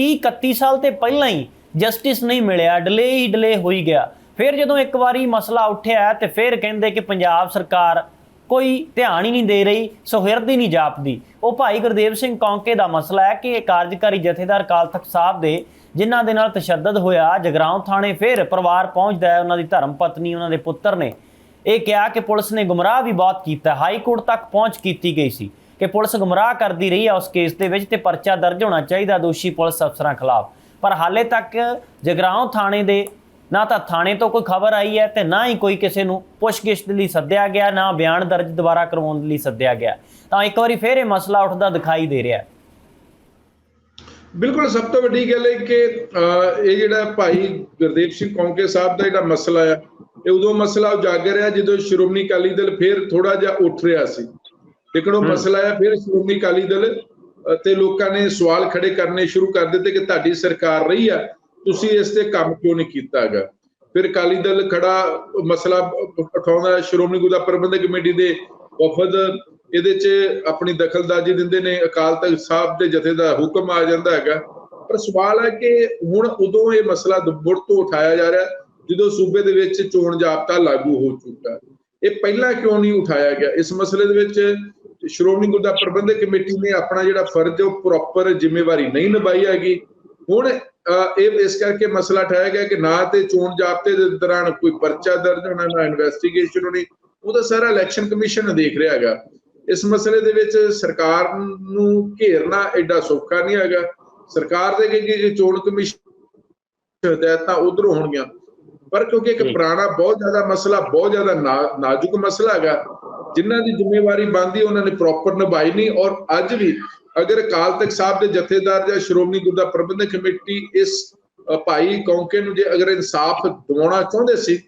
30 31 ਸਾਲ ਤੇ ਪਹਿਲਾਂ ਹੀ ਜਸਟਿਸ ਨਹੀਂ ਮਿਲਿਆ ਡਿਲੇ ਹੀ ਡਿਲੇ ਹੋਈ ਗਿਆ। ਫਿਰ ਜਦੋਂ ਇੱਕ ਵਾਰੀ ਮਸਲਾ ਉੱਠਿਆ ਤੇ ਫਿਰ ਕਹਿੰਦੇ ਕਿ ਪੰਜਾਬ ਸਰਕਾਰ ਕੋਈ ਧਿਆਨ ਹੀ ਨਹੀਂ ਦੇ ਰਹੀ, ਸੁਹਿਰਦ ਹੀ ਨਹੀਂ ਜਾਪਦੀ। ਉਹ ਭਾਈ ਗੁਰਦੇਵ ਸਿੰਘ ਕੌਂਕੇ ਦਾ ਮਸਲਾ ਹੈ ਕਿ ਇਹ ਕਾਰਜਕਾਰੀ ਜਥੇਦਾਰ ਕਾਲ ਤਖਤ ਸਾਹਿਬ ਦੇ, ਜਿਨ੍ਹਾਂ ਦੇ ਨਾਲ ਤਸ਼ੱਦਦ ਹੋਇਆ, ਜਗਰਾਉਂ ਥਾਣੇ ਫਿਰ ਪਰਿਵਾਰ ਪਹੁੰਚਦਾ ਹੈ, ਉਹਨਾਂ ਦੀ ਧਰਮ ਪਤਨੀ, ਉਹਨਾਂ ਦੇ ਪੁੱਤਰ ਨੇ। ਇਹ ਕਿਹਾ ਕਿ ਪੁਲਿਸ ਨੇ ਗੁੰਮਰਾਹ ਵੀ ਬਹੁਤ ਕੀਤਾ ਹਾਈ ਕੋਰਟ ਤੱਕ ਪਹੁੰਚ ਕੀਤੀ ਗਈ ਸੀ। ਕਿ ਪੁਲਿਸ ਗੁੰਮਰਾਹ ਕਰਦੀ ਰਹੀ ਹੈ ਉਸ ਕੇਸ ਦੇ ਵਿੱਚ ਤੇ ਪਰਚਾ ਦਰਜ ਹੋਣਾ ਚਾਹੀਦਾ ਦੋਸ਼ੀ ਪੁਲਿਸ ਅਫਸਰਾਂ ਖਿਲਾਫ। ਪਰ ਹਾਲੇ ਤੱਕ ਜਗਰਾਉਂ ਥਾਣੇ ਦੇ ਨਾ ਤਾਂ ਥਾਣੇ ਤੋਂ ਕੋਈ ਖਬਰ ਆਈ ਹੈ ਤੇ ਨਾ ਹੀ ਕੋਈ ਕਿਸੇ ਨੂੰ ਪੁੱਛਗਿੱਛ ਲਈ ਸੱਦਿਆ ਗਿਆ, ਨਾ ਬਿਆਨ ਦਰਜ ਦੁਬਾਰਾ ਕਰਵਾਉਣ ਲਈ ਸੱਦਿਆ ਗਿਆ। ਤਾਂ ਇੱਕ ਵਾਰੀ ਫੇਰ ਇਹ ਮਸਲਾ ਉੱਠਦਾ ਦਿਖਾਈ ਦੇ ਰਿਹਾ ਹੈ। ਬਿਲਕੁਲ, ਸਭ ਤੋਂ ਵੱਡੀ ਗੱਲ ਹੈ ਕਿ ਇਹ ਜਿਹੜਾ ਭਾਈ ਗੁਰਦੇਵ ਸਿੰਘ ਕੌਂਕੇ ਸਾਹਿਬ ਦਾ ਜਿਹੜਾ ਮਸਲਾ ਹੈ ਇਹ ਉਦੋਂ ਮਸਲਾ ਉਜਾਗਰ ਰਿਹਾ ਜਦੋਂ ਸ਼੍ਰੋਮਣੀ ਅਕਾਲੀ ਦਲ ਫਿਰ ਥੋੜਾ ਜਿਹਾ ਉੱਠ ਰਿਹਾ ਸੀ। ਲੇਕਿਨ ਉਹ ਮਸਲਾ ਹੈ ਫਿਰ ਸ਼੍ਰੋਮਣੀ ਅਕਾਲੀ ਦਲ ਤੇ ਲੋਕਾਂ ਨੇ ਸਵਾਲ ਖੜੇ ਕਰਨੇ ਸ਼ੁਰੂ ਕਰ ਦਿੱਤੇ ਕਿ ਤੁਹਾਡੀ ਸਰਕਾਰ ਰਹੀ ਆ ਤੁਸੀਂ ਇਸ ਤੇ ਕੰਮ ਕਿਉਂ ਨਹੀਂ ਕੀਤਾ ਹੈਗਾ? ਫਿਰ ਅਕਾਲੀ ਦਲ ਖੜਾ ਮਸਲਾ ਉਠਾਉਂਦਾ ਸ਼੍ਰੋਮਣੀ ਗੁਰਦੁਆਰਾ ਪ੍ਰਬੰਧਕ ਕਮੇਟੀ ਦੇ ਵਫਦ ਇਹਦੇ 'ਚ ਆਪਣੀ ਦਖਲਅੰਦਾਜ਼ੀ ਦਿੰਦੇ ਨੇ ਅਕਾਲ ਤਖਤ ਸਾਹਿਬ ਦੇ ਜਥੇ ਦਾ ਹੁਕਮ ਆ ਜਾਂਦਾ ਹੈਗਾ। ਪਰ ਸਵਾਲ ਹੈ ਕਿ ਹੁਣ ਉਦੋਂ ਇਹ ਮਸਲਾ ਦੁੱਬੜ ਤੋਂ ਉਠਾਇਆ ਜਾ ਰਿਹਾ ਜਦੋਂ ਸੂਬੇ ਦੇ ਵਿੱਚ ਚੋਣ ਜਾਬਤਾ ਲਾਗੂ ਹੋ ਚੁੱਕਾ। ਇਹ ਪਹਿਲਾਂ ਕਿਉਂ ਨਹੀਂ ਉਠਾਇਆ ਗਿਆ? ਇਸ ਮਸਲੇ ਦੇ ਵਿੱਚ ਸ਼੍ਰੋਮਣੀ ਗੁਰਦੁਆਰਾ ਪ੍ਰਬੰਧਕ ਕਮੇਟੀ ਨੇ ਆਪਣਾ ਜਿਹੜਾ ਫਰਜ਼ ਹੈ ਉਹ ਪ੍ਰੋਪਰ ਜ਼ਿੰਮੇਵਾਰੀ ਨਹੀਂ ਨਿਭਾਈ ਹੈਗੀ। ਹੁਣ ਇਹ ਇਸ ਕਰਕੇ ਮਸਲਾ ਉਠਾਇਆ ਗਿਆ ਕਿ ਨਾ ਤੇ ਚੋਣ ਜਾਬਤੇ ਦੇ ਦੌਰਾਨ ਕੋਈ ਪਰਚਾ ਦਰਜ ਹੋਣਾ ਨਾ ਇਨਵੈਸਟੀਗੇਸ਼ਨ ਹੋਣੀ ਉਹ ਤਾਂ ਸਾਰਾ ਇਲੈਕਸ਼ਨ ਕਮਿਸ਼ਨ ਦੇਖ ਰਿਹਾ ਹੈਗਾ। ਇਸ ਮਸਲੇ ਦੇ ਵਿੱਚ ਸਰਕਾਰ ਨੂੰ ਘੇਰਨਾ ਐਡਾ ਸੌਖਾ ਨਹੀਂ ਹੈਗਾ। ਸਰਕਾਰ ਦੇ ਕਿ ਕਿ ਚੋਣ ਕਮਿਸ਼ਨ ਹਦਾਇਤਾਂ ਉਧਰੋਂ ਹੋਣਗੀਆਂ। ਪਰ ਕਿਉਂਕਿ ਇੱਕ ਜੀ। ਪੁਰਾਣਾ ਬਹੁਤ ਜ਼ਿਆਦਾ ਮਸਲਾ ਬਹੁਤ ਜ਼ਿਆਦਾ ਨਾਜ਼ੁਕ ਮਸਲਾ ਹੈਗਾ ਜਿਨ੍ਹਾਂ ਦੀ ਜ਼ਿੰਮੇਵਾਰੀ ਬਣਦੀ, ਉਹਨਾਂ ਨੇ ਪ੍ਰੋਪਰ ਨਿਭਾਈ ਨਹੀਂ। ਔਰ ਅੱਜ ਵੀ ਅਗਰ ਅਕਾਲ ਤਖਤ ਸਾਹਿਬ ਦੇ ਜਥੇਦਾਰ ਜਾਂ ਸ਼੍ਰੋਮਣੀ ਗੁਰਦੁਆਰਾ ਪ੍ਰਬੰਧਕ ਕਮੇਟੀ ਇਸ ਭਾਈ ਕੌਂਕੇ ਨੂੰ ਜੇ ਅਗਰ ਇਨਸਾਫ ਦਿਵਾਉਣਾ ਚਾਹੁੰਦੇ ਸੀ,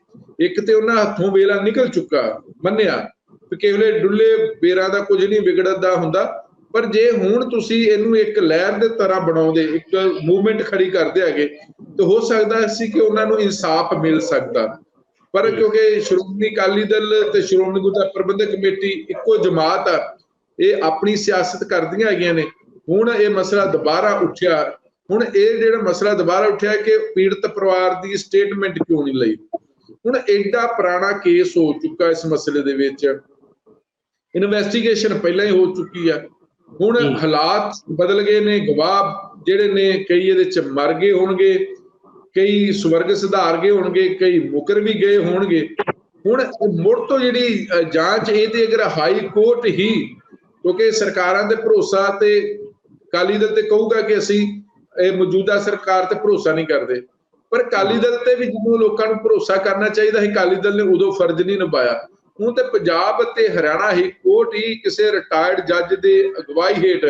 ਇੱਕ ਤੇ ਉਹਨਾਂ ਹੱਥੋਂ ਵੇਲਾ ਨਿਕਲ ਚੁੱਕਾ, ਮੰਨਿਆ ਕਿ ਕੇਵਲੇ ਡੁੱਲੇ ਬੇਰਾਂ ਦਾ ਕੁਝ ਨਹੀਂ ਵਿਗੜਦਾ ਹੁੰਦਾ। ਪਰ ਜੇ ਹੁਣ ਤੁਸੀਂ ਇਹਨੂੰ ਇੱਕ ਲਹਿਰ ਦੇ ਤਰ੍ਹਾਂ ਬਣਾਉਂਦੇ, ਇੱਕ ਮੂਵਮੈਂਟ ਖੜੀ ਕਰਦੇ ਹੈਗੇ, ਤਾਂ ਹੋ ਸਕਦਾ ਸੀ ਕਿ ਉਹਨਾਂ ਨੂੰ ਇਨਸਾਫ ਮਿਲ ਸਕਦਾ। ਪਰ ਕਿਉਂਕਿ ਸ਼੍ਰੋਮਣੀ ਅਕਾਲੀ ਦਲ ਤੇ ਸ਼੍ਰੋਮਣੀ ਗੁਰਦੁਆਰਾ ਪ੍ਰਬੰਧਕ ਕਮੇਟੀ ਇੱਕੋ ਜਮਾਤ ਆ ਇਹ ਆਪਣੀ ਸਿਆਸਤ ਕਰਦੀਆਂ ਹੈਗੀਆਂ ਨੇ। ਹੁਣ ਇਹ ਮਸਲਾ ਦੁਬਾਰਾ ਉੱਠਿਆ ਹੁਣ ਇਹ ਜਿਹੜਾ ਮਸਲਾ ਦੁਬਾਰਾ ਉੱਠਿਆ ਕਿ ਪੀੜਤ ਪਰਿਵਾਰ ਦੀ ਸਟੇਟਮੈਂਟ ਕਿਉਂ ਨਹੀਂ ਲਈ? ਹੁਣ ਐਡਾ ਪੁਰਾਣਾ ਕੇਸ ਹੋ ਚੁੱਕਾ ਇਸ ਮਸਲੇ ਦੇ ਵਿੱਚ। ਇਨਵੈਸਟੀਗੇਸ਼ਨ ਪਹਿਲਾਂ ਹੀ ਹੋ ਚੁੱਕੀ ਆ। ਹੁਣ। ਹਾਲਾਤ ਬਦਲ ਗਏ ਨੇ ਗਵਾਹ ਜਿਹੜੇ ਨੇ ਕਈ ਇਹਦੇ ਚ ਮਰ ਗਏ ਹੋਣਗੇ। ਕਈ ਸਵਰਗ ਸੁਧਾਰ ਗਏ ਹੋਣਗੇ, ਕਈ ਮੁਕਰ ਵੀ ਗਏ ਹੋਣਗੇ। ਹੁਣ ਮੁੜ ਤੋਂ ਜਿਹੜੀ ਜਾਂਚ ਇਹ ਤੇ ਅਗਰ ਹਾਈ ਕੋਰਟ ਹੀ, ਕਿਉਂਕਿ ਸਰਕਾਰਾਂ ਦੇ ਭਰੋਸਾ ਤੇ ਅਕਾਲੀ ਦਲ ਤੇ ਕਹੂਗਾ ਕਿ ਅਸੀਂ ਇਹ ਮੌਜੂਦਾ ਸਰਕਾਰ ਤੇ ਭਰੋਸਾ ਨਹੀਂ ਕਰਦੇ। ਪਰ ਅਕਾਲੀ ਦਲ ਤੇ ਵੀ ਜਦੋਂ ਲੋਕਾਂ ਨੂੰ ਭਰੋਸਾ ਕਰਨਾ ਚਾਹੀਦਾ ਸੀ, ਅਕਾਲੀ ਦਲ ਨੇ ਉਦੋਂ ਫਰਜ਼ ਨਹੀਂ ਨਿਭਾਇਆ। ਹੁਣ ਤੇ ਪੰਜਾਬ ਤੇ ਹਰਿਆਣਾ ਹੀ ਕੋਰਟ ਹੀ ਕਿਸੇ ਰਿਟਾਇਰਡ ਜੱਜ ਦੇ ਅਗਵਾਈ ਹੇਠ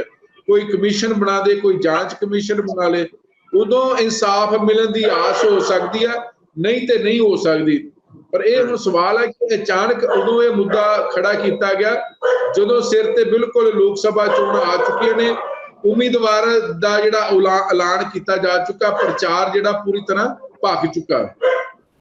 ਕੋਈ ਕਮਿਸ਼ਨ ਬਣਾ ਦੇ, ਕੋਈ ਜਾਂਚ ਕਮਿਸ਼ਨ ਬਣਾ ਲੇ। ਉਦੋਂ ਇਨਸਾਫ ਮਿਲਣ ਦੀ ਆਸ ਹੋ ਸਕਦੀ ਆ, ਨਹੀਂ ਤੇ ਨਹੀਂ ਹੋ ਸਕਦੀ। ਪਰ ਇਹ ਹੁਣ ਸਵਾਲ ਹੈ ਕਿ ਅਚਾਨਕ ਉਦੋਂ ਇਹ ਮੁੱਦਾ ਖੜਾ ਕੀਤਾ ਗਿਆ, ਜਦੋਂ ਸਿਰ ਤੇ ਬਿਲਕੁਲ ਲੋਕ ਸਭਾ ਚੋਣਾਂ ਆ ਚੁੱਕੀਆਂ ਨੇ, ਉਮੀਦਵਾਰ ਦਾ ਜਿਹੜਾ ਐਲਾ- ਐਲਾਨ ਕੀਤਾ ਜਾ ਚੁੱਕਾ, ਪ੍ਰਚਾਰ ਜਿਹੜਾ ਪੂਰੀ ਤਰ੍ਹਾਂ ਭਖ ਚੁੱਕਾ।